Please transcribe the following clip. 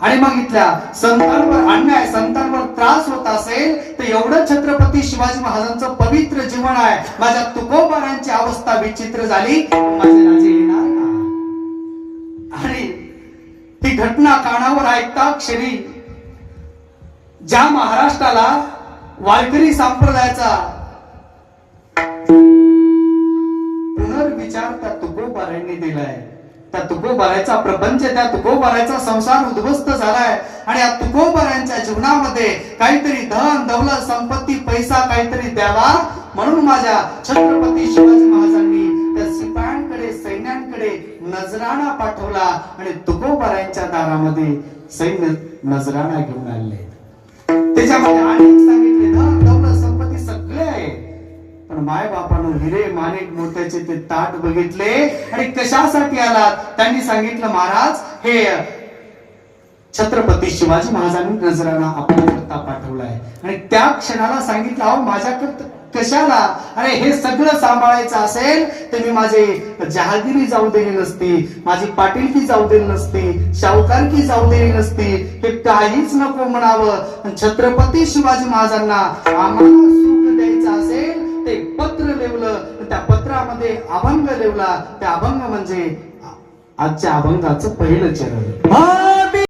आणि मग इथल्या संतांवर अन्याय संतांवर त्रास होत असेल तर एवढं छत्रपती शिवाजी महाराजांचं पवित्र जीवन आहे. माझ्या तुकोबारांची अवस्था विचित्र झाली. माझे राजे येणार ना आणि ही घटना कानावर ऐकता क्षणी ज्या महाराष्ट्राला वारकरी संप्रदायाचा पुनर्विचार त्या तुकोबारांनी दिलाय. त्या तुकोबारायचा प्रपंच त्या तुकोबाराचा संसार उद्ध्वस्त झालाय. आणि या तुकोबारायांच्या जीवनामध्ये काहीतरी धन दौलत संपत्ती पैसा काहीतरी द्यावा म्हणून माझ्या छत्रपती शिवाजी महाराजांनी त्या सिपायांकडे सैन्यांकडे नजराणा पाठवला आणि तुकोबारायांच्या दारामध्ये सैन्य नजराणा घेऊन आले त्याच्यामध्ये अनेक माय बापानं हिरे माणिक मोत्याचे ते ताट बघितले आणि कशासाठी आलात? त्यांनी सांगितलं महाराज हे छत्रपती शिवाजी महाराजांनी नजराणा आपल्याकरता पाठवलाय. आणि त्या क्षणाला सांगितलं अहो माझ्याकरता कशाला? अरे हे सगळं सांभाळायचं असेल तर मी माझे जहागिरी जाऊ दिली नसती माझी पाटीलकी जाऊ दिली नसती शाहूकारकी जाऊ दिली नसती हे काहीच नको म्हणावं. छत्रपती शिवाजी महाराजांना आम्हाला त्या अभंग लिवला त्या अभंग म्हणजे आजच्या अभंगाचं पहिलं चरण.